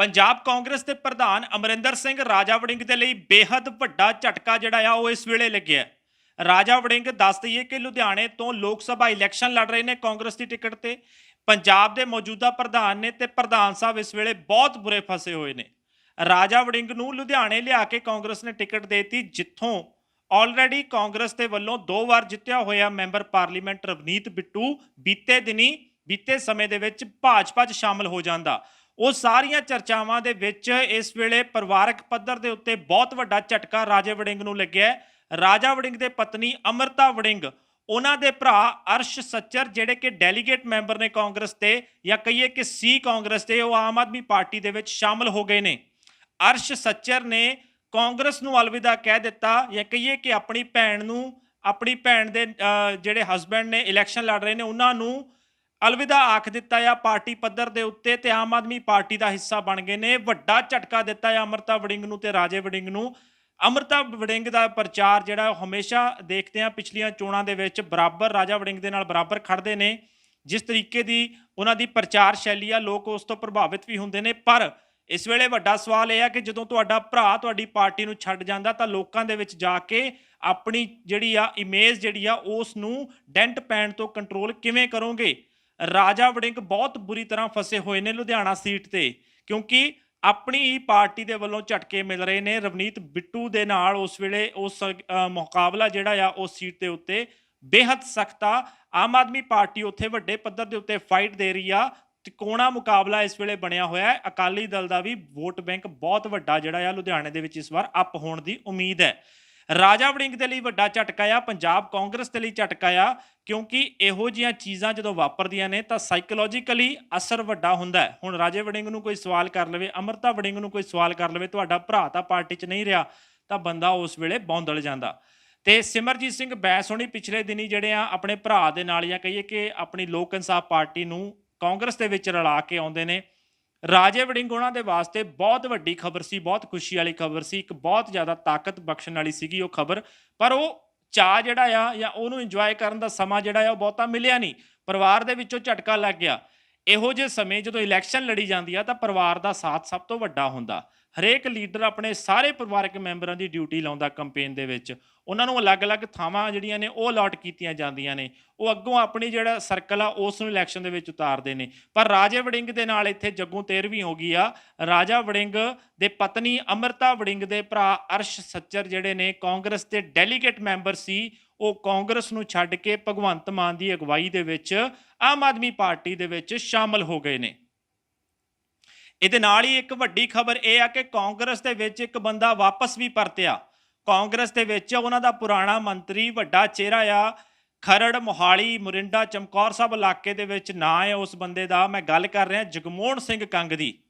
ਪੰਜਾਬ ਕਾਂਗਰਸ ਦੇ ਪ੍ਰਧਾਨ ਅਮਰਿੰਦਰ ਸਿੰਘ ਰਾਜਾ ਵੜਿੰਗ ਦੇ ਲਈ ਬੇਹੱਦ ਵੱਡਾ ਝਟਕਾ ਜਿਹੜਾ ਆ, ਉਹ ਇਸ ਵੇਲੇ ਲੱਗਿਆ ਰਾਜਾ ਵੜਿੰਗ ਦੱਸ ਦਈਏ ਕਿ ਲੁਧਿਆਣੇ ਤੋਂ ਲੋਕ ਸਭਾ ਇਲੈਕਸ਼ਨ ਲੜ ਰਹੇ ਨੇ ਕਾਂਗਰਸ ਦੀ ਟਿਕਟ ਤੇ। ਪੰਜਾਬ ਦੇ ਮੌਜੂਦਾ ਪ੍ਰਧਾਨ ਨੇ ਤੇ ਪ੍ਰਧਾਨ ਸਾਹਿਬ ਇਸ ਵੇਲੇ ਬਹੁਤ ਬੁਰੇ ਫਸੇ ਹੋਏ ਨੇ। ਰਾਜਾ ਵੜਿੰਗ ਨੂੰ ਲੁਧਿਆਣੇ ਲਿਆ ਕੇ ਕਾਂਗਰਸ ਨੇ ਟਿਕਟ ਦੇਤੀ, ਜਿੱਥੋਂ ਆਲਰੇਡੀ ਕਾਂਗਰਸ ਦੇ ਵੱਲੋਂ ਦੋ ਵਾਰ ਜਿੱਤਿਆ ਹੋਇਆ ਮੈਂਬਰ ਪਾਰਲੀਮੈਂਟ ਰਵਨੀਤ ਬਿੱਟੂ ਬੀਤੇ ਦਿਨੀ, ਬੀਤੇ ਸਮੇਂ ਦੇ ਵਿੱਚ ਭਾਜਪਾ 'ਚ ਸ਼ਾਮਲ ਹੋ ਜਾਂਦਾ। ਉਹ ਸਾਰੀਆਂ ਚਰਚਾਵਾਂ ਦੇ ਵਿੱਚ ਇਸ ਵੇਲੇ ਪਰਿਵਾਰਕ ਪੱਧਰ ਦੇ ਉੱਤੇ ਬਹੁਤ ਵੱਡਾ ਝਟਕਾ ਰਾਜੇ ਵੜਿੰਗ ਨੂੰ ਲੱਗਿਆ ਰਾਜਾ ਵੜਿੰਗ ਦੇ ਪਤਨੀ ਅਮਰਤਾ ਵੜਿੰਗ, ਉਹਨਾਂ ਦੇ ਭਰਾ ਅਰਸ਼ ਸੱਚਰ, ਜਿਹੜੇ ਕਿ ਡੈਲੀਗੇਟ ਮੈਂਬਰ ਨੇ ਕਾਂਗਰਸ ਤੇ ਜਾਂ ਕਹੀਏ ਕਿ ਸੀ ਕਾਂਗਰਸ 'ਤੇ ਉਹ ਆਮ ਆਦਮੀ ਪਾਰਟੀ ਦੇ ਵਿੱਚ ਸ਼ਾਮਲ ਹੋ ਗਏ ਨੇ। ਅਰਸ਼ ਸੱਚਰ ਨੇ ਕਾਂਗਰਸ ਨੂੰ ਅਲਵਿਦਾ ਕਹਿ ਦਿੱਤਾ ਜਾਂ ਕਹੀਏ ਕਿ ਆਪਣੀ ਭੈਣ ਨੂੰ, ਆਪਣੀ ਭੈਣ ਦੇ ਜਿਹੜੇ ਹਸਬੰਡ ਨੇ ਇਲੈਕਸ਼ਨ ਲੜ ਰਹੇ ਨੇ, ਉਹਨਾਂ ਨੂੰ ਅਲਵਿਦਾ ਆਖ ਦਿੱਤਾ ਆ, ਪਾਰਟੀ ਪੱਧਰ ਦੇ ਉੱਤੇ ਤੇ ਆਮ ਆਦਮੀ ਪਾਰਟੀ ਦਾ ਹਿੱਸਾ ਬਣ ਗਏ ਨੇ। ਵੱਡਾ ਝਟਕਾ ਦਿੱਤਾ ਆ ਅਮਰਤਾ ਵੜਿੰਗ ਨੂੰ ਤੇ ਰਾਜੇ ਵੜਿੰਗ ਨੂੰ। ਅਮਰਤਾ ਵੜਿੰਗ ਦਾ ਪ੍ਰਚਾਰ ਜਿਹੜਾ ਉਹ ਹਮੇਸ਼ਾ ਦੇਖਦੇ ਆ, ਪਿਛਲੀਆਂ ਚੋਣਾਂ ਦੇ ਵਿੱਚ ਬਰਾਬਰ, ਰਾਜਾ ਵੜਿੰਗ ਦੇ ਨਾਲ ਬਰਾਬਰ ਖੜਦੇ ਨੇ। ਜਿਸ ਤਰੀਕੇ ਦੀ ਉਹਨਾਂ ਦੀ ਪ੍ਰਚਾਰ ਸ਼ੈਲੀ ਆ, ਲੋਕ ਉਸ ਤੋਂ ਪ੍ਰਭਾਵਿਤ ਵੀ ਹੁੰਦੇ ਨੇ। ਪਰ ਇਸ ਵੇਲੇ ਵੱਡਾ ਸਵਾਲ ਇਹ ਆ ਕਿ ਜਦੋਂ ਤੁਹਾਡਾ ਭਰਾ ਤੁਹਾਡੀ ਪਾਰਟੀ ਨੂੰ ਛੱਡ ਜਾਂਦਾ, ਤਾਂ ਲੋਕਾਂ ਦੇ ਵਿੱਚ ਜਾ ਕੇ ਆਪਣੀ ਜਿਹੜੀ ਆ ਇਮੇਜ ਜਿਹੜੀ ਆ, ਉਸ ਨੂੰ ਡੈਂਟ ਪੈਣ ਤੋਂ ਕੰਟਰੋਲ ਕਿਵੇਂ ਕਰੋਗੇ? ਰਾਜਾ ਵੜਿੰਗ ਬਹੁਤ ਬੁਰੀ ਤਰ੍ਹਾਂ ਫਸੇ ਹੋਏ ਨੇ ਲੁਧਿਆਣਾ ਸੀਟ ਤੇ ਕਿਉਂਕਿ ਆਪਣੀ ਹੀ ਪਾਰਟੀ ਦੇ ਵੱਲੋਂ ਝਟਕੇ ਮਿਲ ਰਹੇ ਨੇ। ਰਵਨੀਤ ਬਿੱਟੂ ਦੇ ਨਾਲ ਉਸ ਵੇਲੇ ਉਸ ਅ, ਮੁਕਾਬਲਾ ਜਿਹੜਾ ਆ ਉਸ ਸੀਟ ਦੇ ਉੱਤੇ ਬੇहद ਸਖਤ ਆਮ ਆਦਮੀ ਪਾਰਟੀ ਉੱਥੇ ਵੱਡੇ ਪੱਧਰ ਦੇ ਉੱਤੇ ਫਾਈਟ ਦੇ ਰਹੀ ਆ। ਤਿਕੋਣਾ ਮੁਕਾਬਲਾ ਇਸ ਵੇਲੇ ਬਣਿਆ ਹੋਇਆ ਹੈ। ਅਕਾਲੀ ਦਲ ਦਾ ਵੀ ਵੋਟ ਬੈਂਕ ਬਹੁਤ ਵੱਡਾ ਜਿਹੜਾ ਆ ਲੁਧਿਆਣੇ ਦੇ ਵਿੱਚ ਇਸ ਵਾਰ ਅਪ ਹੋਣ ਦੀ ਉਮੀਦ ਹੈ। ਰਾਜਾ ਵੜਿੰਗ ਦੇ ਲਈ ਵੱਡਾ ਝਟਕਾ ਆ, ਪੰਜਾਬ ਕਾਂਗਰਸ ਦੇ ਲਈ ਝਟਕਾ ਆ, ਕਿਉਂਕਿ ਇਹੋ ਜੀਆਂ ਚੀਜ਼ਾਂ ਜਦੋਂ ਵਾਪਰਦੀਆਂ ਨੇ ਤਾਂ ਸਾਈਕੋਲੋਜੀਕਲੀ ਅਸਰ ਵੱਡਾ ਹੁੰਦਾ ਹੈ। ਹੁਣ ਰਾਜੇ ਵੜਿੰਗ ਨੂੰ ਕੋਈ ਸਵਾਲ ਕਰ ਲਵੇ, ਅਮਰਤਾ ਵੜਿੰਗ ਨੂੰ ਕੋਈ ਸਵਾਲ ਕਰ ਲਵੇ, ਤੁਹਾਡਾ ਭਰਾ ਤਾਂ ਪਾਰਟੀ 'ਚ ਨਹੀਂ ਰਿਹਾ, ਤਾਂ ਬੰਦਾ ਉਸ ਵੇਲੇ ਬੌਂਦਲ ਜਾਂਦਾ। ਤੇ ਸਿਮਰਜੀਤ ਸਿੰਘ ਬੈਸ ਹੋਣੀ ਪਿਛਲੇ ਦਿਨੀ ਜਿਹੜੇ ਆ ਆਪਣੇ ਭਰਾ ਦੇ ਨਾਲ ਜਾਂ ਕਹੀਏ ਕਿ ਆਪਣੀ ਲੋਕ ਇਨਸਾਫ ਪਾਰਟੀ ਨੂੰ ਕਾਂਗਰਸ ਦੇ ਵਿੱਚ ਰਲਾ ਕੇ ਆਉਂਦੇ ਨੇ ਰਾਜੇ ਵੜਿੰਗ ਉਹਨਾਂ ਦੇ ਵਾਸਤੇ ਬਹੁਤ ਵੱਡੀ ਖਬਰ ਸੀ, ਬਹੁਤ ਖੁਸ਼ੀ ਵਾਲੀ ਖਬਰ ਸੀ, ਇੱਕ ਬਹੁਤ ਜ਼ਿਆਦਾ ਤਾਕਤ ਬਖਸ਼ਣ ਵਾਲੀ ਸੀਗੀ ਉਹ ਖਬਰ, ਪਰ ਉਹ ਚਾਹ ਜਿਹੜਾ ਆ ਜਾਂ ਉਹਨੂੰ ਇੰਜੋਏ ਕਰਨ ਦਾ ਸਮਾਂ ਜਿਹੜਾ ਆ ਉਹ ਬਹੁਤਾ ਮਿਲਿਆ ਨਹੀਂ, ਪਰਿਵਾਰ ਦੇ ਵਿੱਚੋਂ ਝਟਕਾ ਲੱਗ ਗਿਆ। ਇਹੋ ਜਿਹੇ ਸਮੇਂ ਜਦੋਂ ਇਲੈਕਸ਼ਨ ਲੜੀ ਜਾਂਦੀ ਆ ਤਾਂ ਪਰਿਵਾਰ ਦਾ ਸਾਥ ਸਭ ਤੋਂ ਵੱਡਾ ਹੁੰਦਾ। ਹਰੇਕ ਲੀਡਰ ਆਪਣੇ ਸਾਰੇ ਪਰਿਵਾਰਕ ਮੈਂਬਰਾਂ ਦੀ ਡਿਊਟੀ ਲਾਉਂਦਾ ਕੈਂਪੇਨ ਦੇ ਵਿੱਚ। ਉਹਨਾਂ ਨੂੰ ਅਲੱਗ-ਅਲੱਗ ਥਾਵਾਂ ਜਿਹੜੀਆਂ ਨੇ ਉਹ ਅਲਾਟ ਕੀਤੀਆਂ ਜਾਂਦੀਆਂ ਨੇ। ਉਹ ਅੱਗੋਂ ਆਪਣੀ ਜਿਹੜਾ ਸਰਕਲ ਆ, ਉਸ ਨੂੰ ਇਲੈਕਸ਼ਨ ਦੇ ਵਿੱਚ ਉਤਾਰਦੇ ਨੇ। ਪਰ ਰਾਜੇ ਵੜਿੰਗ ਦੇ ਨਾਲ ਇੱਥੇ ਜੱਗੂ ਤੇਰਵੀਂ ਹੋ ਗਈ ਆ। ਰਾਜਾ ਵੜਿੰਗ ਦੇ ਪਤਨੀ ਅਮਰਤਾ ਵੜਿੰਗ ਦੇ ਭਰਾ ਅਰਸ਼ ਸੱਚਰ ਜਿਹੜੇ ਨੇ, ਕਾਂਗਰਸ ਦੇ ਡੈਲੀਗੇਟ ਮੈਂਬਰ ਸੀ। ਉਹ ਕਾਂਗਰਸ ਨੂੰ ਛੱਡ ਕੇ ਭਗਵੰਤ ਮਾਨ ਦੀ ਅਗਵਾਈ ਦੇ ਵਿੱਚ ਆਮ ਆਦਮੀ ਪਾਰਟੀ ਦੇ ਵਿੱਚ ਸ਼ਾਮਲ ਹੋ ਗਏ ਨੇ। ਇਹਦੇ ਨਾਲ ਹੀ ਇੱਕ ਵੱਡੀ ਖਬਰ ਇਹ ਆ ਕਿ ਕਾਂਗਰਸ ਦੇ ਵਿੱਚ ਇੱਕ ਬੰਦਾ ਵਾਪਸ ਵੀ ਪਰਤਿਆ। ਕਾਂਗਰਸ ਦੇ ਵਿੱਚ ਉਹਨਾਂ ਦਾ ਪੁਰਾਣਾ ਮੰਤਰੀ, ਵੱਡਾ ਚਿਹਰਾ ਆ, ਖਰੜ, ਮੋਹਾਲੀ, ਮੁਰਿੰਡਾ, ਚਮਕੌਰ ਸਾਹਿਬ ਇਲਾਕੇ ਦੇ ਵਿੱਚ ਨਾਂ ਹੈ ਉਸ ਬੰਦੇ ਦਾ। ਮੈਂ ਗੱਲ ਕਰ ਰਿਹਾ ਜਗਮੋਹਨ ਸਿੰਘ ਕੰਗ ਦੀ।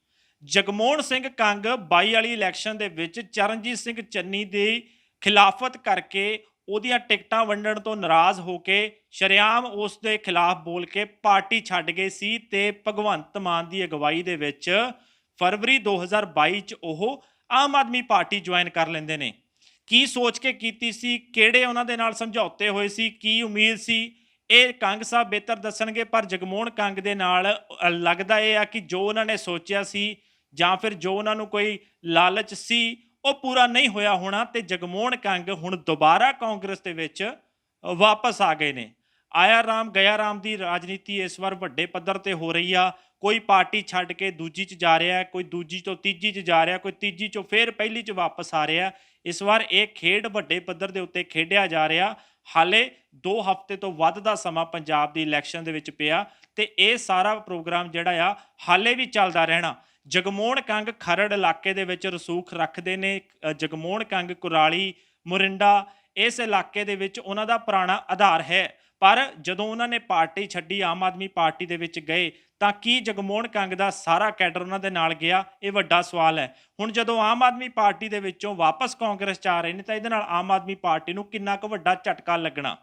ਜਗਮੋਹਨ ਸਿੰਘ ਕੰਗ 22 ਵਾਲੀ ਇਲੈਕਸ਼ਨ ਦੇ ਵਿੱਚ ਚਰਨਜੀਤ ਸਿੰਘ ਚੰਨੀ ਦੀ ਖਿਲਾਫਤ ਕਰਕੇ ਉਹਦੀਆਂ ਟਿਕਟਾਂ ਵੰਡਣ ਤੋਂ ਨਾਰਾਜ਼ ਹੋ ਕੇ ਸ਼ਰੇਆਮ ਉਸ ਦੇ ਖਿਲਾਫ ਬੋਲ ਕੇ ਪਾਰਟੀ ਛੱਡ ਗਏ ਸੀ ਤੇ ਭਗਵੰਤ ਮਾਨ ਦੀ ਅਗਵਾਈ ਦੇ ਵਿੱਚ ਫਰਵਰੀ 2022 ਚ ਉਹ ਆਮ ਆਦਮੀ ਪਾਰਟੀ ਜੁਆਇਨ ਕਰ ਲੈਂਦੇ ਨੇ। ਕੀ ਸੋਚ ਕੇ ਕੀਤੀ ਸੀ? ਕਿਹੜੇ ਉਹਨਾਂ ਦੇ ਨਾਲ ਸਮਝੌਤੇ ਹੋਏ ਸੀ? ਕੀ ਉਮੀਦ ਸੀ? ਇਹ ਕੰਗ ਸਾਹਿਬ ਬਿਹਤਰ ਦੱਸਣਗੇ, ਪਰ ਜਗਮੋਹਨ ਕੰਗ ਦੇ ਨਾਲ ਲੱਗਦਾ ਇਹ ਆ ਕਿ ਜੋ ਉਹਨਾਂ ਨੇ ਸੋਚਿਆ ਸੀ ਜਾਂ ਫਿਰ ਜੋ ਉਹਨਾਂ ਨੂੰ ਕੋਈ ਲਾਲਚ ਸੀ ਉਹ ਪੂਰਾ ਨਹੀਂ ਹੋਇਆ ਹੋਣਾ ਤੇ ਜਗਮੋਹਨ ਕੰਗ ਹੁਣ ਦੁਬਾਰਾ ਕਾਂਗਰਸ ਦੇ ਵਿੱਚ ਵਾਪਸ ਆ ਗਏ ਨੇ। ਆਇਆ ਰਾਮ ਗਿਆ ਰਾਮ ਦੀ ਰਾਜਨੀਤੀ ਇਸ ਵਾਰ ਵੱਡੇ ਪੱਧਰ ਤੇ ਹੋ ਰਹੀ ਆ। ਕੋਈ ਪਾਰਟੀ ਛੱਡ ਕੇ ਦੂਜੀ 'ਚ ਜਾ ਰਿਹਾ, ਕੋਈ ਦੂਜੀ ਤੋਂ ਤੀਜੀ 'ਚ ਜਾ ਰਿਹਾ, ਕੋਈ ਤੀਜੀ 'ਚੋਂ ਫੇਰ ਪਹਿਲੀ 'ਚ ਵਾਪਸ ਆ ਰਿਹਾ। ਇਸ ਵਾਰ ਇਹ ਖੇਡ ਵੱਡੇ ਪੱਧਰ ਦੇ ਉੱਤੇ ਖੇਡਿਆ ਜਾ ਰਿਹਾ। ਹਾਲੇ 2 ਹਫ਼ਤੇ ਤੋਂ ਵੱਧ ਦਾ ਸਮਾਂ ਪੰਜਾਬ ਦੀ ਇਲੈਕਸ਼ਨ ਦੇ ਵਿੱਚ ਪਿਆ ਤੇ ਇਹ ਸਾਰਾ ਪ੍ਰੋਗਰਾਮ ਜਿਹੜਾ ਆ, ਹਾਲੇ ਵੀ ਚੱਲਦਾ ਰਹਿਣਾ। ਜਗਮੋਹਣ ਕੰਗ ਖਰੜ ਇਲਾਕੇ ਦੇ ਵਿੱਚ ਰਸੂਖ ਰੱਖਦੇ ਨੇ ਜਗਮੋਹਣ ਕੰਗ ਕੁਰਾਲੀ, ਮੁਰਿੰਡਾ, ਇਸ ਇਲਾਕੇ ਦੇ ਵਿੱਚ ਉਹਨਾਂ ਦਾ ਪੁਰਾਣਾ ਆਧਾਰ ਹੈ। ਪਰ ਜਦੋਂ ਉਹਨਾਂ ਨੇ ਪਾਰਟੀ ਛੱਡੀ, ਆਮ ਆਦਮੀ ਪਾਰਟੀ ਦੇ ਵਿੱਚ ਗਏ, ਤਾਂ ਕੀ ਜਗਮੋਹਨ ਕੰਗ ਦਾ ਸਾਰਾ ਕੈਡਰ ਉਹਨਾਂ ਦੇ ਨਾਲ ਗਿਆ? ਇਹ ਵੱਡਾ ਸਵਾਲ ਹੈ। ਹੁਣ ਜਦੋਂ ਆਮ ਆਦਮੀ ਪਾਰਟੀ ਦੇ ਵਿੱਚੋਂ ਵਾਪਸ ਕਾਂਗਰਸ ਚ ਆ ਰਹੇ ਨੇ, ਤਾਂ ਇਹਦੇ ਨਾਲ ਆਮ ਆਦਮੀ ਪਾਰਟੀ ਨੂੰ ਕਿੰਨਾ ਕੁ ਵੱਡਾ ਝਟਕਾ ਲੱਗਣਾ?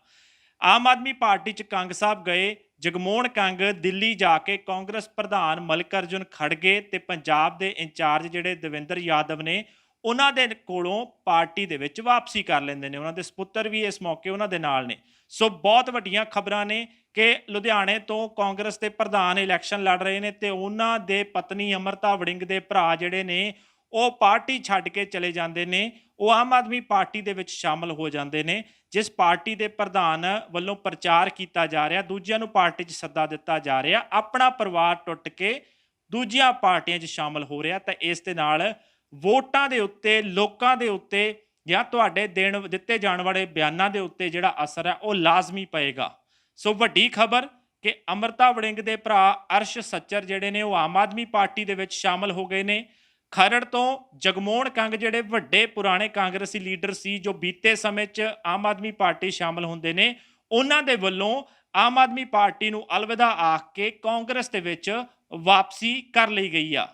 ਆਮ ਆਦਮੀ ਪਾਰਟੀ ਚ ਕੰਗ ਸਾਹਿਬ ਗਏ, ਜਗਮੋਹਨ ਕੰਗ ਦਿੱਲੀ ਜਾ ਕੇ ਕਾਂਗਰਸ ਪ੍ਰਧਾਨ ਮਲਿਕ ਅਰਜੁਨ ਖੜਗੇ ਤੇ ਪੰਜਾਬ ਦੇ ਇੰਚਾਰਜ ਜਿਹੜੇ ਦਵਿੰਦਰ ਯਾਦਵ ਨੇ, ਉਹਨਾਂ ਦੇ ਕੋਲੋਂ ਪਾਰਟੀ ਦੇ ਵਿੱਚ ਵਾਪਸੀ ਕਰ ਲੈਂਦੇ ਨੇ। ਉਹਨਾਂ ਦੇ ਸੁਪੁੱਤਰ ਵੀ ਇਸ ਮੌਕੇ ਉਹਨਾਂ ਦੇ ਨਾਲ ਨੇ। ਸੋ ਬਹੁਤ ਵੱਡੀਆਂ ਖਬਰਾਂ ਨੇ ਕਿ ਲੁਧਿਆਣੇ ਤੋਂ ਕਾਂਗਰਸ ਦੇ ਪ੍ਰਧਾਨ ਇਲੈਕਸ਼ਨ ਲੜ ਰਹੇ ਨੇ ਤੇ ਉਹਨਾਂ ਦੇ ਪਤਨੀ ਅਮਰਤਾ ਵੜਿੰਗ ਦੇ ਭਰਾ ਜਿਹੜੇ ਨੇ ਉਹ ਪਾਰਟੀ ਛੱਡ ਕੇ ਚਲੇ ਜਾਂਦੇ ਨੇ, ਉਹ ਆਮ ਆਦਮੀ ਪਾਰਟੀ ਦੇ ਵਿੱਚ ਸ਼ਾਮਲ ਹੋ ਜਾਂਦੇ ਨੇ, ਜਿਸ ਪਾਰਟੀ ਦੇ ਪ੍ਰਧਾਨ ਵੱਲੋਂ ਪ੍ਰਚਾਰ ਕੀਤਾ ਜਾ ਰਿਹਾ, ਦੂਜਿਆਂ ਨੂੰ ਪਾਰਟੀ 'ਚ ਸੱਦਾ ਦਿੱਤਾ ਜਾ ਰਿਹਾ, ਆਪਣਾ ਪਰਿਵਾਰ ਟੁੱਟ ਕੇ ਦੂਜੀਆਂ ਪਾਰਟੀਆਂ 'ਚ ਸ਼ਾਮਲ ਹੋ ਰਿਹਾ, ਤਾਂ ਇਸ ਦੇ ਨਾਲ ਵੋਟਾਂ ਦੇ ਉੱਤੇ, ਲੋਕਾਂ ਦੇ ਉੱਤੇ ਜਾਂ ਤੁਹਾਡੇ ਦੇਣ, ਦਿੱਤੇ ਜਾਣ ਵਾਲੇ ਬਿਆਨਾਂ ਦੇ ਉੱਤੇ ਜਿਹੜਾ ਅਸਰ ਹੈ, ਉਹ ਲਾਜ਼ਮੀ ਪਏਗਾ। ਸੋ ਵੱਡੀ ਖਬਰ ਕਿ ਅਮਰਤਾ ਵੜਿੰਗ ਦੇ ਭਰਾ ਅਰਸ਼ ਸੱਚਰ ਜਿਹੜੇ ਨੇ, ਉਹ ਆਮ ਆਦਮੀ ਪਾਰਟੀ ਦੇ ਵਿੱਚ ਸ਼ਾਮਲ ਹੋ ਗਏ ਨੇ ਖਰੜ ਤੋਂ ਜਗਮੋਹਨ ਕੰਗ ਜਿਹੜੇ ਵੱਡੇ ਪੁਰਾਣੇ ਕਾਂਗਰਸੀ ਲੀਡਰ ਸੀ, ਜੋ ਬੀਤੇ ਸਮੇਂ 'ਚ ਆਮ ਆਦਮੀ ਪਾਰਟੀ ਸ਼ਾਮਲ ਹੁੰਦੇ ਨੇ, ਉਹਨਾਂ ਦੇ ਵੱਲੋਂ ਆਮ ਆਦਮੀ ਪਾਰਟੀ ਨੂੰ ਅਲਵਿਦਾ ਆਖ ਕੇ ਕਾਂਗਰਸ ਦੇ ਵਿੱਚ ਵਾਪਸੀ ਕਰ ਲਈ ਗਈ ਆ।